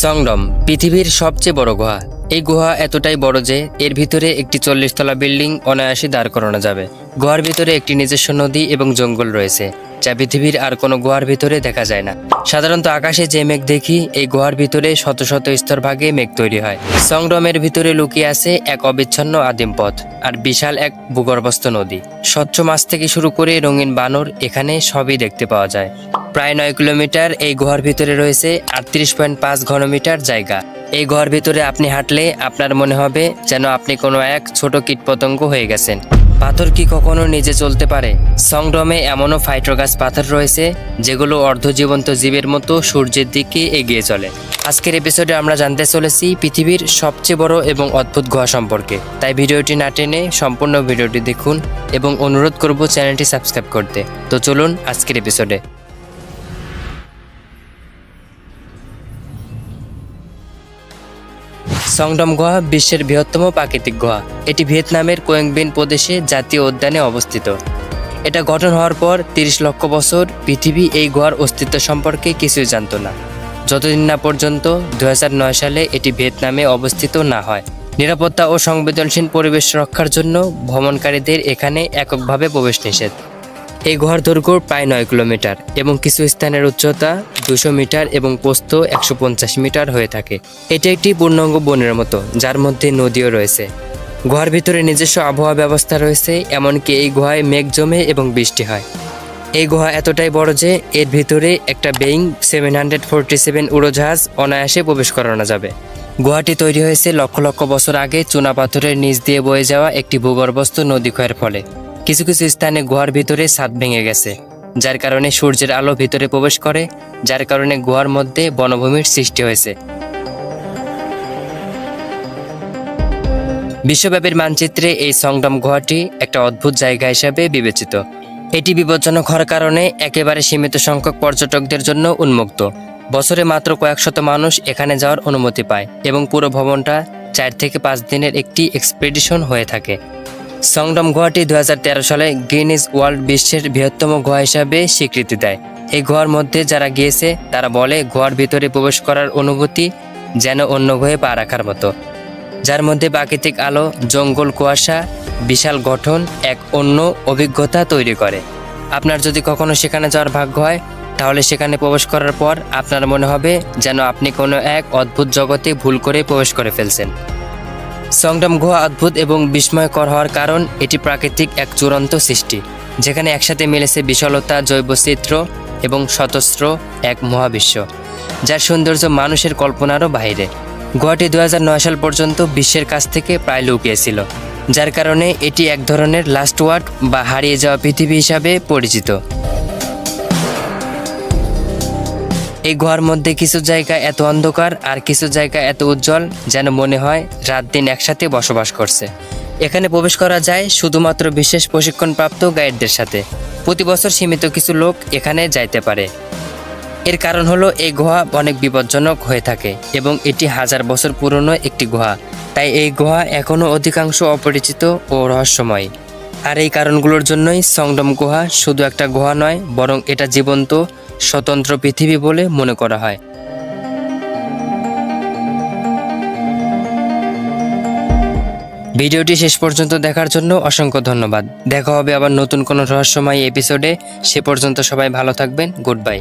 সংডম পৃথিবীর সবচেয়ে বড় গুহা। এই গুহা এতটাই বড় যে এর ভিতরে একটি চল্লিশ তলা বিল্ডিং অনায়াসে দাঁড় করানো যাবে। গুহার ভিতরে একটি নিজস্ব নদী এবং জঙ্গল রয়েছে, যা পৃথিবীর আর কোনো গুহার ভিতরে দেখা যায় না। সাধারণত আকাশে যে মেঘ দেখি, এই গুহার ভিতরে শত শত স্তরভাগে মেঘ তৈরি হয়। সংডমের ভিতরে লুকিয়ে আছে এক অবিচ্ছন্ন আদিম পথ আর বিশাল এক ভূগর্ভস্থ নদী। স্বচ্ছ মাছ থেকে শুরু করে রঙিন বানর এখানে সবই দেখতে পাওয়া যায়। প্রায় নয় কিলোমিটার, এই গুহার ভিতরে রয়েছে আটত্রিশ পয়েন্ট পাঁচ ঘনমিটার জায়গা। এই গুহার ভিতরে আপনি হাঁটলে আপনার মনে হবে যেন আপনি কোনো এক ছোট কীটপতঙ্গ হয়ে গেছেন। পাথর কি কখনো নিজে চলতে পারে? সংগ্রামে এমনও ফাইটোগাস পাথর রয়েছে, যেগুলো অর্ধজীবন্ত জীবের মতো সূর্যের দিকে এগিয়ে চলে। আজকের এপিসোডে আমরা জানতে চলেছি পৃথিবীর সবচেয়ে বড় এবং অদ্ভুত গুহা সম্পর্কে। তাই ভিডিওটি না টেনে সম্পূর্ণ ভিডিওটি দেখুন এবং অনুরোধ করব চ্যানেলটি সাবস্ক্রাইব করতে। তো চলুন আজকের এপিসোডে সংডম গুহা বিশ্বের বৃহত্তম প্রাকৃতিক গুহা। এটি ভিয়েতনামের কোয়েংবিন প্রদেশে জাতীয় উদ্যানে অবস্থিত। এটা গঠন হওয়ার পর তিরিশ লক্ষ বছর পৃথিবী এই গুহার অস্তিত্ব সম্পর্কে কিছুই জানত না। যতদিন না পর্যন্ত দু হাজার নয় সালে এটি ভিয়েতনামে অবস্থিত না হয়। নিরাপত্তা ও সংবেদনশীল পরিবেশ রক্ষার জন্য ভ্রমণকারীদের এখানে এককভাবে প্রবেশ নিষেধ। এই গুহার দৈর্ঘ্য প্রায় নয় কিলোমিটার এবং কিছু স্থানের উচ্চতা দুশো মিটার এবং পোস্ত একশো পঞ্চাশ মিটার হয়ে থাকে। এটি একটি পূর্ণাঙ্গ বনের মতো, যার মধ্যে নদীও রয়েছে। গুহার ভিতরে নিজস্ব আবহাওয়া ব্যবস্থা রয়েছে, এমনকি এই গুহায় মেঘ জমে এবং বৃষ্টি হয়। এই গুহা এতটাই বড় যে এর ভিতরে একটা Boeing seven hundred forty seven উড়োজাহাজ অনায়াসে প্রবেশ করানো যাবে। গুহাটি তৈরি হয়েছে লক্ষ লক্ষ বছর আগে চুনা পাথরের নিচ দিয়ে বয়ে যাওয়া একটি ভূগর্ভস্থ নদী ক্ষয়ের ফলে। কিছু কিছু স্থানে গুহার ভিতরে ছাদ ভেঙে গেছে, যার কারণে সূর্যের আলো ভিতরে প্রবেশ করে, যার কারণে গুহার মধ্যে বনভূমির সৃষ্টি হয়েছে। বিশ্বব্যাপীর মানচিত্রে এই সংগ্রাম গুহাটি একটা অদ্ভুত জায়গা হিসাবে বিবেচিত। এটি বিপজ্জনক হওয়ার কারণে একেবারে সীমিত সংখ্যক পর্যটকদের জন্য উন্মুক্ত। বছরে মাত্র কয়েক শত মানুষ এখানে যাওয়ার অনুমতি পায় এবং পুরো ভবনটা চার থেকে পাঁচ দিনের একটি এক্সপেডিশন হয়ে থাকে। সংগ্রাম গুহাটি দু হাজার তেরো সালে গ্রিনিজ ওয়ার্ল্ড বিশ্বের বৃহত্তম গুহা হিসাবে স্বীকৃতি দেয়। এই গুহার মধ্যে যারা গিয়েছে, তারা বলে গুহার ভিতরে প্রবেশ করার অনুভূতি যেন অন্য গুহে পা রাখার মতো। যার মধ্যে প্রাকৃতিক আলো, জঙ্গল কুয়াশা, বিশাল গঠন এক অন্য অভিজ্ঞতা তৈরি করে। আপনার যদি কখনো সেখানে যাওয়ার ভাগ্য হয়, তাহলে সেখানে প্রবেশ করার পর আপনার মনে হবে যেন আপনি কোনো এক অদ্ভুত জগতে ভুল করে প্রবেশ করে ফেলছেন। সংগ্রাম গুহা অদ্ভুত এবং বিস্ময়কর হওয়ার কারণ এটি প্রাকৃতিক এক চূড়ান্ত সৃষ্টি, যেখানে একসাথে মিলেছে বিশালতা, জৈবচিত্র এবং স্বতস্ত্র এক মহাবিশ্ব, যার সৌন্দর্য মানুষের কল্পনারও বাইরে। গুহাটি দু সাল পর্যন্ত বিশ্বের কাছ থেকে প্রায় লুকিয়েছিল, যার কারণে এটি এক ধরনের লাস্ট ওয়ার্ড বা হারিয়ে যাওয়া পৃথিবী হিসাবে পরিচিত। এই গুহার মধ্যে কিছু জায়গা এত অন্ধকার আর কিছু জায়গা এত উজ্জ্বল যেন মনে হয় রাত দিন একসাথে বসবাস করছে। এখানে প্রবেশ করা যায় শুধুমাত্র বিশেষ প্রশিক্ষণপ্রাপ্ত গাইডদের সাথে। প্রতি বছর সীমিত কিছু লোক এখানে যাইতে পারে। এর কারণ হলো এই গুহা অনেক বিপজ্জনক হয়ে থাকে এবং এটি হাজার বছর পুরনো একটি গুহা। তাই এই গুহা এখনও অধিকাংশ অপরিচিত ও রহস্যময়। আর এই কারণগুলোর জন্যই সংডম গুহা শুধু একটা গুহা নয়, বরং এটা জীবন্ত, স্বতন্ত্র পৃথিবী বলে মনে করা হয়। ভিডিওটি শেষ পর্যন্ত দেখার জন্য অসংখ্য ধন্যবাদ। দেখা হবে আবার নতুন কোনো রহস্যময় এপিসোডে। সে পর্যন্ত সবাই ভালো থাকবেন। Good bye.